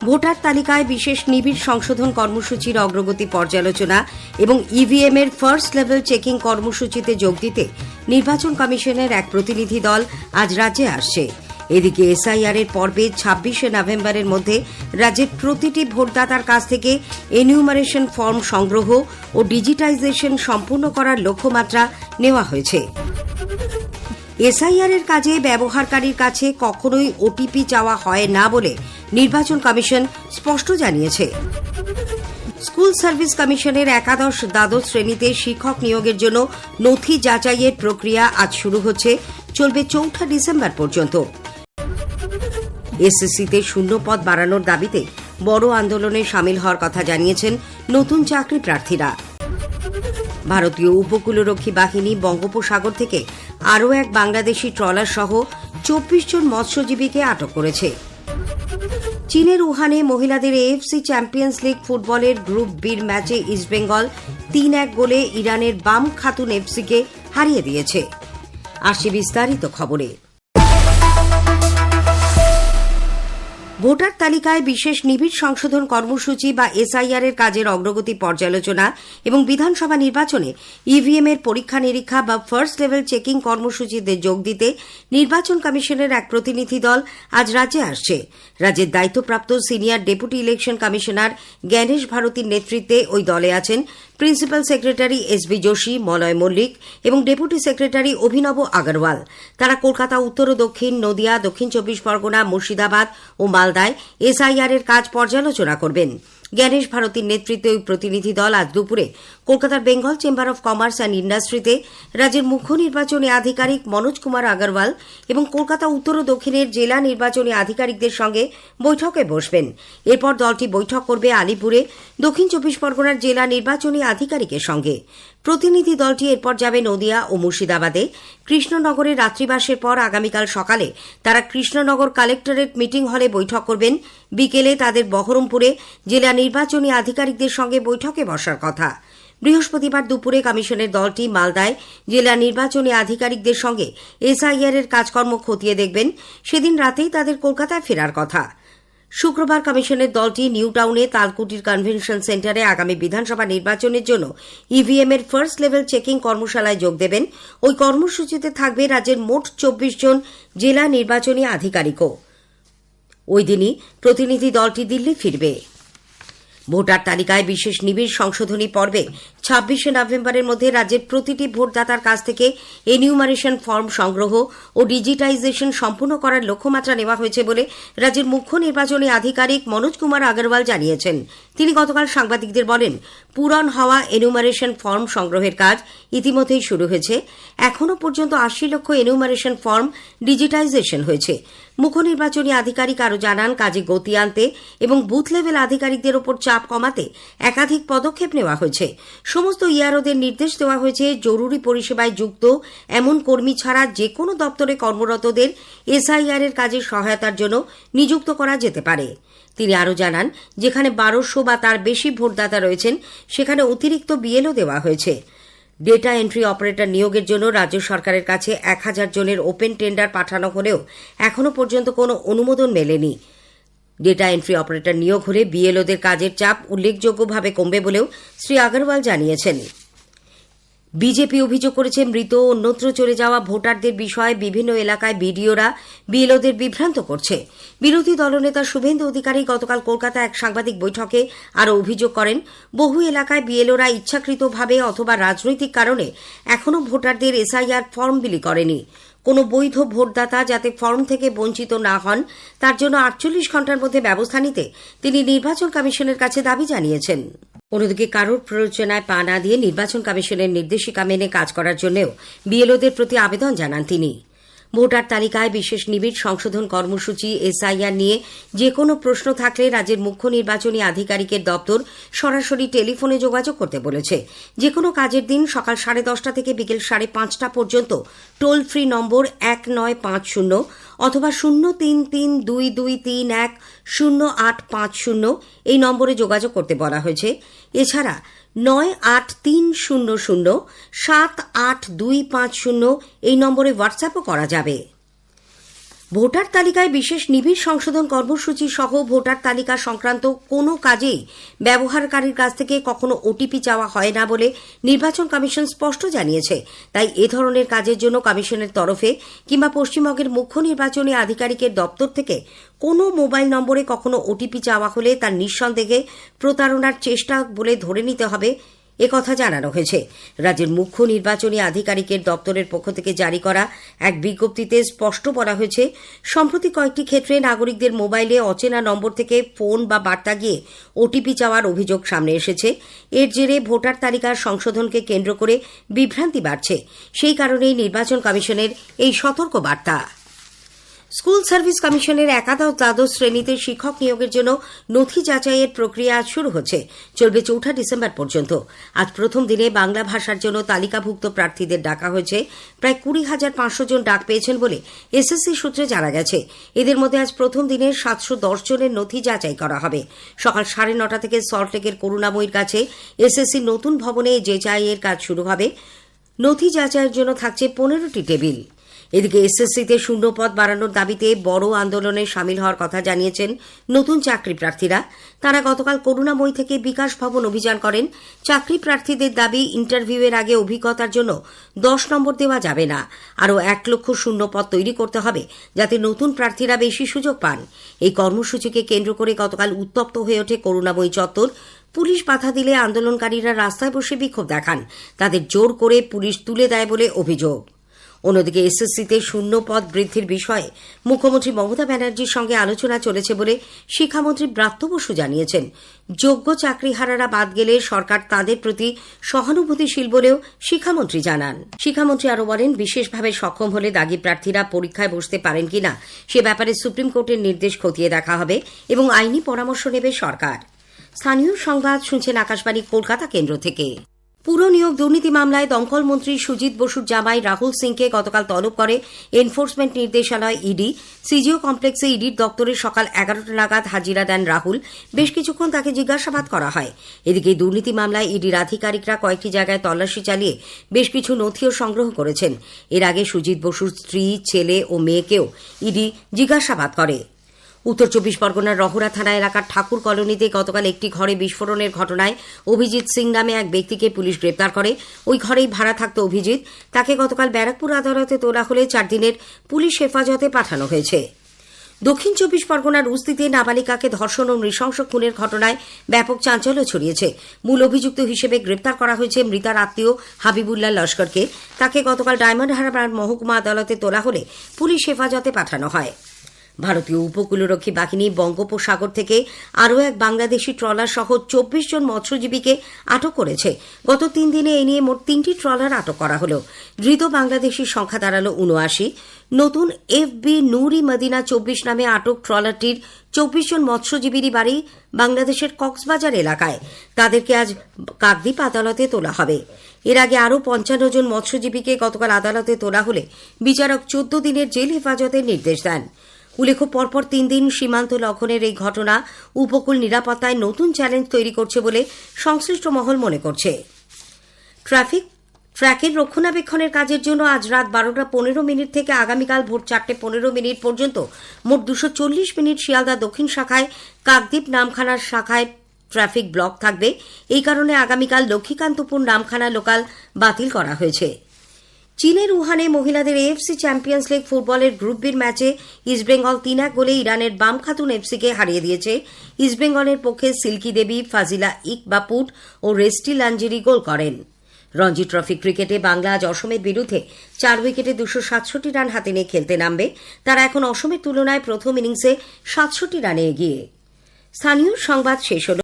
Voter তালিকায় বিশেষ নিবিড় সংশোধন কর্মসূচির অগ্রগতি পর্যালোচনা এবং ইভিএম এর ফার্স্ট লেভেল চেকিং কর্মসূচিতে যোগ দিতে নির্বাচন কমিশনের এক প্রতিনিধি দল আজ রাজ্যে আসছে। এদিকে এসআইআর এর পর্বে ছাব্বিশে নভেম্বরের মধ্যে রাজ্যের প্রতিটি ভোটদাতার কাছ থেকে এনিউমারেশন ফর্ম সংগ্রহ ও ডিজিটাইজেশন সম্পূর্ণ করার লক্ষ্যমাত্রা নেওয়া হয়েছে। এসআইআর এর কাজে ব্যবহারকারীর কাছে কখনোই ওটিপি চাওয়া হয় না বলে নির্বাচন কমিশন স্পষ্ট জানিয়েছে। স্কুল সার্ভিস কমিশনের একাদশ দ্বাদশ শ্রেণীতে শিক্ষক নিয়োগের জন্য নথি যাচাইয়ের প্রক্রিয়া আজ শুরু হচ্ছে, চলবে চৌঠা ডিসেম্বর পর্যন্ত। এসএসসিতে শূন্য পদ বাড়ানোর দাবিতে বড় আন্দোলনে সামিল হওয়ার কথা জানিয়েছেন নতুন চাকরি প্রার্থীরা। ভারতীয় উপকূলরক্ষী বাহিনী বঙ্গোপসাগর থেকে আরও এক বাংলাদেশি ট্রলার সহ চব্বিশ জন মৎস্যজীবীকে আটক করেছে। চীনের উহানে মহিলাদের এএফসি চ্যাম্পিয়ন্স লিগ ফুটবলের গ্রুপ বির ম্যাচে ইস্টবেঙ্গল তিন এক গোলে ইরানের বাম খাতুন এফসিকে হারিয়ে দিয়েছে। আসি বিস্তারিত খবরে। ভোটার তালিকায় বিশেষ নিবিড় সংশোধন কর্মসূচি বা এসআইআর এর কাজের অগ্রগতি পর্যালোচনা এবং বিধানসভা নির্বাচনে ইভিএম এর পরীক্ষা নিরীক্ষা বা ফার্স্ট লেভেল চেকিং কর্মসূচিতে যোগ দিতে নির্বাচন কমিশনের এক প্রতিনিধি দল আজ রাজ্যে আসছে। রাজ্যের দায়িত্বপ্রাপ্ত senior deputy election commissioner Gyanesh ভারতীর নেতৃত্বে ওই দলে আছেন principal secretary S B Joshi, Malay Mallick এবং ডেপুটি সেক্রেটারি অভিনব আগরওয়াল। তারা কলকাতা, উত্তর ও দক্ষিণ, নদিয়া, দক্ষিণ চব্বিশ পরগনা, মুর্শিদাবাদ ও মালদায় এসআইআর এর কাজ পর্যালোচনা করবেন। জ্ঞানেশ ভারতীর নেতৃত্বে ওই প্রতিনিধি দল আজ দুপুরে কলকাতার Bengal chamber of commerce and ইন্ডাস্ট্রিতে রাজ্যের মুখ্য নির্বাচনী আধিকারিক মনোজ কুমার আগরওয়াল এবং কলকাতা উত্তর ও দক্ষিণের জেলা নির্বাচনী আধিকারিকদের সঙ্গে বৈঠকে বসবেন। এরপর দলটি বৈঠক করবে আলিপুরে দক্ষিণ চব্বিশ পরগনার জেলা নির্বাচনী আধিকারিকের সঙ্গে। প্রতিনিধি দলটি এরপর যাবে নদিয়া ও মুর্শিদাবাদে। কৃষ্ণনগরে রাত্রিবাসের পর আগামীকাল সকালে তারা কৃষ্ণনগর কালেক্টরেট মিটিং হলে বৈঠক করবেন। বিকেলে তাদের বহরমপুরে জেলা নির্বাচনী আধিকারিকদের সঙ্গে বৈঠকে বসার কথা। বৃহস্পতিবার দুপুরে কমিশনের দলটি মালদায় জেলা নির্বাচনী আধিকারিকদের সঙ্গে এসআইআর এর কাজকর্ম খতিয়ে দেখবেন। সেদিন রাতেই তাদের কলকাতায় ফেরার কথা। শুক্রবার কমিশনের দলটি নিউ টাউনে তালকুটির কনভেনশন সেন্টারে আগামী বিধানসভা নির্বাচনের জন্য ইভিএম এর ফার্স্ট লেভেল চেকিং কর্মশালায় যোগ দেবেন। ওই কর্মসূচিতে থাকবে রাজ্যের মোট চব্বিশ জন জেলা নির্বাচনী আধিকারিকও। ওই দিনই প্রতিনিধি দলটি দিল্লি ফিরবে। ভোটার তালিকায় বিশেষ নিবিড় সংশোধনী পর্বে ছাব্বিশে নভেম্বরের মধ্যে রাজ্যের প্রতিটি ভোটদাতার কাছ থেকে এনিউমারেশন ফর্ম সংগ্রহ ও ডিজিটাইজেশন সম্পূর্ণ করার লক্ষ্যমাত্রা নেওয়া হয়েছে বলে রাজ্যের মুখ্য নির্বাচনী আধিকারিক মনোজ কুমার আগরওয়াল জানিয়েছেন। তিনি গতকাল সাংবাদিকদের বলেন, পূরণ হওয়া এনিউমারেশন ফর্ম সংগ্রহের কাজ ইতিমধ্যেই শুরু হয়েছে। এখনও পর্যন্ত আশি লক্ষ এনিউমারেশন ফর্ম ডিজিটাইজেশন হয়েছে। মুখ্য নির্বাচনী আধিকারিক আরও জানান, কাজে গতি আনতে এবং বুথ লেভেল আধিকারিকদের ওপর চাপ কমাতে একাধিক পদক্ষেপ নেওয়া হয়েছে। সমস্ত ইয়ারোদের নির্দেশ দেওয়া হয়েছে জরুরি পরিষেবায় যুক্ত এমন কর্মী ছাড়া যে কোনো দপ্তরে কর্মরতদের এসআইআর এর কাজে সহায়তার জন্য নিযুক্ত করা যেতে পারে। তিনি আরও জানান, যেখানে বারোশো বা তার বেশি ভোটদাতা রয়েছেন, সেখানে অতিরিক্ত বিএলও দেওয়া হয়েছে। ডেটা এন্ট্রি অপারেটর নিয়োগের জন্য রাজ্য সরকারের কাছে এক হাজার জনের ওপেন টেন্ডার পাঠানো হলেও এখনও পর্যন্ত কোনো অনুমোদন মেলেনি। ডেটা এন্ট্রি অপারেটর নিয়োগ হলে বিএলওদের কাজের চাপ উল্লেখযোগ্যভাবে কমবে বলেও শ্রী আগরওয়াল জানিয়েছেন। বিজেপি অভিযোগ করেছে, মৃত অন্যত্র চলে যাওয়া ভোটারদের বিষয়ে বিভিন্ন এলাকায় বিডিওরা বিএলওদের বিভ্রান্ত করছে। বিরোধী দলনেতা শুভেন্দু অধিকারী গতকাল কলকাতায় এক সাংবাদিক বৈঠকে আরও অভিযোগ করেন, বহু এলাকায় বিএলওরা ইচ্ছাকৃতভাবে অথবা রাজনৈতিক কারণে এখনও ভোটারদের এসআইআর ফর্ম বিলি করেনি। কোনো বৈধ ভোটদাতা যাতে ফর্ম থেকে বঞ্চিত না হন, তার জন্য আটচল্লিশ ঘণ্টার মধ্যে ব্যবস্থা নিতে তিনি নির্বাচন কমিশনের কাছে দাবি জানিয়েছেন। অন্যদিকে কারোর প্ররোচনায় পা না দিয়ে নির্বাচন কমিশনের নির্দেশিকা মেনে কাজ করার জন্যও বিএলওদের প্রতি আবেদন জানান তিনি। ভোটার তালিকায় বিশেষ নিবিড় সংশোধন কর্মসূচি, এসআইআর নিয়ে যে কোনো প্রশ্ন থাকলে রাজ্যের মুখ্য নির্বাচনী আধিকারিকের দপ্তর সরাসরি টেলিফোনে যোগাযোগ করতে বলেছে। যে কোনো কাজের দিন সকাল সাড়ে দশটা থেকে বিকেল সাড়ে পাঁচটা পর্যন্ত টোল ফ্রি নম্বর এক নয় পাঁচ শূন্য অথবা শূন্য তিন তিন দুই দুই তিন এক শূন্য আট পাঁচ শূন্য এই নম্বরে যোগাযোগ করতে বলা হয়েছে। এছাড়া নয় আট তিন শূন্য শূন্য সাত আট দুই পাঁচ শূন্য এই নম্বরে হোয়াটসঅ্যাপও করা যাবে। ভোটার তালিকায় বিশেষ নিবিড় সংশোধন কর্মসূচি সহ ভোটার তালিকা সংক্রান্ত কোনো কাজেই ব্যবহারকারীর কাছ থেকে কখনো ওটিপি চাওয়া হয় না বলে নির্বাচন কমিশন স্পষ্ট জানিয়েছে। তাই এ ধরনের কাজের জন্য কমিশনের তরফে কিংবা পশ্চিমবঙ্গের মুখ্য নির্বাচনী আধিকারিকের দপ্তর থেকে কোনো মোবাইল নম্বরে কখনো ওটিপি চাওয়া হলে তার নিঃসন্দেহে প্রতারণার চেষ্টা বলে ধরে নিতে হবে একথা জানানো হয়েছে। রাজ্যের মুখ্য নির্বাচনী আধিকারিকের দপ্তরের পক্ষ থেকে জারি করা এক বিজ্ঞপ্তিতে স্পষ্ট বলা হয়েছে, সম্প্রতি কয়েকটি ক্ষেত্রে নাগরিকদের মোবাইলে অচেনা নম্বর থেকে ফোন বা বার্তা গিয়ে ওটিপি চাওয়ার অভিযোগ সামনে এসেছে। এর জেরে ভোটার তালিকার সংশোধনকে কেন্দ্র করে বিভ্রান্তি বাড়ছে। সেই কারণেই নির্বাচন কমিশনের এই সতর্ক বার্তা। স্কুল সার্ভিস কমিশনের একাদশ দ্বাদশ শ্রেণীতে শিক্ষক নিয়োগের জন্য নথি যাচাইয়ের প্রক্রিয়া আজ শুরু হচ্ছে। চলবে চৌঠা ডিসেম্বর পর্যন্ত। আজ প্রথম দিনে বাংলা ভাষার জন্য তালিকাভুক্ত প্রার্থীদের ডাকা হয়েছে। প্রায় কুড়ি হাজার পাঁচশো জন ডাক পেয়েছেন বলে এসএসসি সূত্রে জানা গেছে। এদের মধ্যে আজ প্রথম দিনে সাতশো দশ জনের নথি যাচাই করা হবে। সকাল সাড়ে নটা থেকে সল্টলেকের করুণাময়ীর কাছে এসএসসি নতুন ভবনে যাচাইয়ের কাজ শুরু হবে। নথি যাচাইয়ের জন্য থাকছে পনেরোটি টেবিল। এদিকে এসএসসিতে শূন্যপদ বাড়ানোর দাবিতে বড় আন্দোলনে সামিল হওয়ার কথা জানিয়েছেন নতুন চাকরি প্রার্থীরা। তারা গতকাল করুণাময়ী থেকে বিকাশ ভবন অভিযান করেন। চাকরি প্রার্থীদের দাবি, ইন্টারভিউয়ের আগে অভিজ্ঞতার জন্য দশ নম্বর দেওয়া যাবে না। আরও এক লক্ষ শূন্য পদ তৈরি করতে হবে যাতে নতুন প্রার্থীরা বেশি সুযোগ পান। এই কর্মসূচিকে কেন্দ্র করে গতকাল উত্তপ্ত হয়ে ওঠে করুণাময়ী চত্বর। পুলিশ বাধা দিলে আন্দোলনকারীরা রাস্তায় বসে বিক্ষোভ দেখান। তাদের জোর করে পুলিশ তুলে দেয় বলে অভিযোগ। অন্যদিকে এসএসসিতে শূন্য পদ বৃদ্ধির বিষয়ে মুখ্যমন্ত্রী মমতা ব্যানার্জির সঙ্গে আলোচনা চলেছে বলে শিক্ষামন্ত্রী ব্রাত্য বসু জানিয়েছেন। যোগ্য চাকরিহারারা বাদ গেলে সরকার তাদের প্রতি সহানুভূতিশীল বলেও শিক্ষামন্ত্রী জানান। শিক্ষামন্ত্রী আরও বলেন, বিশেষভাবে সক্ষম হলে দাগি প্রার্থীরা পরীক্ষায় বসতে পারেন কিনা সে ব্যাপারে সুপ্রিম কোর্টের নির্দেশ খতিয়ে দেখা হবে এবং আইনি পরামর্শ নেবে সরকার। স্থানীয় সংবাদ শুনছেন আকাশবাণী, কলকাতা কেন্দ্র থেকে। পুর নিয়োগ দুর্নীতি মামলায় দমকল মন্ত্রী সুজিত বসুর জামাই রাহুল সিংকে গতকাল তলব করে এনফোর্সমেন্ট নির্দেশালয় ইডি। সিজিও কমপ্লেক্সে ইডির দপ্তরে সকাল এগারোটা নাগাদ হাজিরা দেন রাহুল। বেশ কিছুক্ষণ তাকে জিজ্ঞাসাবাদ করা হয়। এদিকে দুর্নীতি মামলায় ইডির আধিকারিকরা কয়েকটি জায়গায় তল্লাশি চালিয়ে বেশ কিছু নথিও সংগ্রহ করেছেন। এর আগে সুজিত বসুর স্ত্রী, ছেলে ও মেয়েকেও ইডি জিজ্ঞাসাবাদ করে। উত্তর চব্বিশ পরগনার রহরা থানা এলাকার ঠাকুর কলোনিতে গতকাল একটি ঘরে বিস্ফোরণের ঘটনায় অভিজিৎ সিং নামে এক ব্যক্তিকে পুলিশ গ্রেপ্তার করে। ওই ঘরেই ভাড়া থাকত অভিজিৎ। তাকে গতকাল ব্যারাকপুর আদালতে তোলা হলে চার দিনের পুলিশ হেফাজতে পাঠানো হয়েছে। দক্ষিণ চব্বিশ পরগনার উস্তিতে নাবালিকাকে ধর্ষণ ও নৃশংস খুনের ঘটনায় ব্যাপক চাঞ্চল্য ছড়িয়েছে। মূল অভিযুক্ত হিসেবে গ্রেপ্তার করা হয়েছে মৃতার আত্মীয় হাবিবুল্লাহ লস্করকে। তাকে গতকাল ডায়মন্ড হারবার মহকুমা আদালতে তোলা হলে পুলিশ হেফাজতে পাঠানো হয়। ভারতীয় উপকূলরক্ষী বাহিনী বঙ্গোপসাগর থেকে আরও এক বাংলাদেশি ট্রলার সহ চব্বিশ জন মৎস্যজীবীকে আটক করেছে। গত তিন দিনে এ নিয়ে মোট তিনটি ট্রলার আটক করা হল। ধৃত বাংলাদেশির সংখ্যা দাঁড়াল উনআশি নতুন এফ বি নুরি মদিনা চব্বিশ নামে আটক ট্রলারটির চব্বিশ জন মৎস্যজীবীরই বাড়ি বাংলাদেশের কক্সবাজার এলাকায়। তাদেরকে আজ কাকদ্বীপ আদালতে তোলা হবে। এর আগে আরও পঞ্চান্ন জন মৎস্যজীবীকে গতকাল আদালতে তোলা হলে বিচারক চোদ্দ দিনের জেল হেফাজতের নির্দেশ দেন। উল্লেখ্য, পরপর তিন দিন সীমান্ত লঙ্ঘনের এই ঘটনা উপকূল নিরাপত্তায় নতুন চ্যালেঞ্জ তৈরি করছে বলে সংশ্লিষ্ট মহল মনে করছে। ট্রাফিক, ট্র্যাকের রক্ষণাবেক্ষণের কাজের জন্য আজ রাত বারোটা পনেরো মিনিট থেকে আগামীকাল ভোর চারটে পনেরো মিনিট পর্যন্ত মোট দুশো চল্লিশ মিনিট শিয়ালদা দক্ষিণ শাখায় কাকদ্বীপ নামখানার শাখায় ট্রাফিক ব্লক থাকবে। এই কারণে আগামীকাল লক্ষ্মীকান্তপুর নামখানা লোকাল বাতিল করা হয়েছে। চীনের উহানে মহিলাদের এএফসি চ্যাম্পিয়ন্স লিগ ফুটবলের গ্রুপ বির ম্যাচে ইস্টবেঙ্গল তিন এক গোলে ইরানের বাম খাতুন এফসিকে হারিয়ে দিয়েছে। ইস্টবেঙ্গলের পক্ষে সিল্কি দেবী ফাজিলা ইকবাপুট ও রেস্টি লাঞ্জিরি গোল করেন। রঞ্জি ট্রফি ক্রিকেটে বাংলা আজ অসমের বিরুদ্ধে চার উইকেটে দুশো সাতষট্টি রান হাতে নিয়ে খেলতে নামবে। তারা এখন অসমের তুলনায় প্রথম ইনিংসে সাতষট্টি রানে এগিয়ে। স্থানীয় সংবাদ শেষ হল।